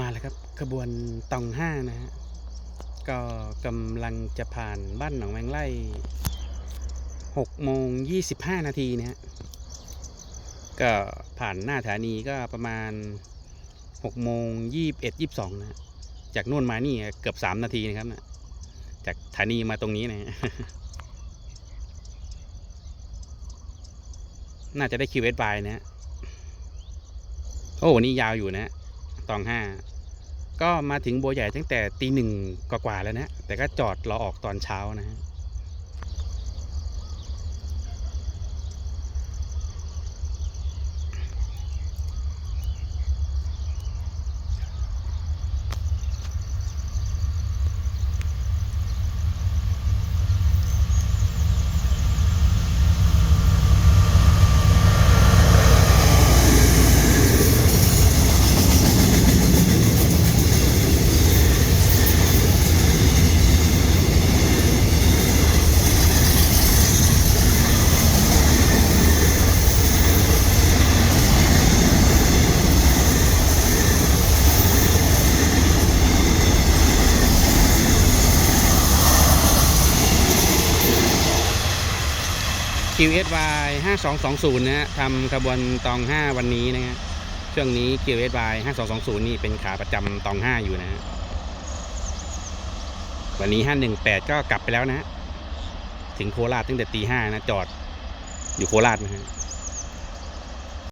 มาแล้วครับขบวนตองห้านะฮะก็กำลังจะผ่านบ้านหนองแมงไล่หกโมงยี่สิบห้านาทีนะฮะก็ผ่านหน้าสถานีก็ประมาณหกโมงยี่บเอ็ดยี่สองนะจากนู่นมานี่เกือบสามนาทีนะครับนะจากสถานีมาตรงนี้นะฮะน่าจะได้คิวเอสบายนะฮะโอ้วันนี้ยาวอยู่นะฮะ ตองห้าก็มาถึงบัวใหญ่ตั้งแต่ตีหนึ่งกว่าๆแล้วนะ แต่ก็จอดรอออกตอนเช้านะฮะ QSY 5220 นะฮะทำขบวนตอง 5 วันนี้นะฮะช่วงนี้ QSY 5220 นี่เป็นขาประจำตอง 5 อยู่นะฮะวันนี้ 518 ก็กลับไปแล้วนะฮะถึงโคราชตั้งแต่ตีห้านะ จอดอยู่โคราชนะฮะ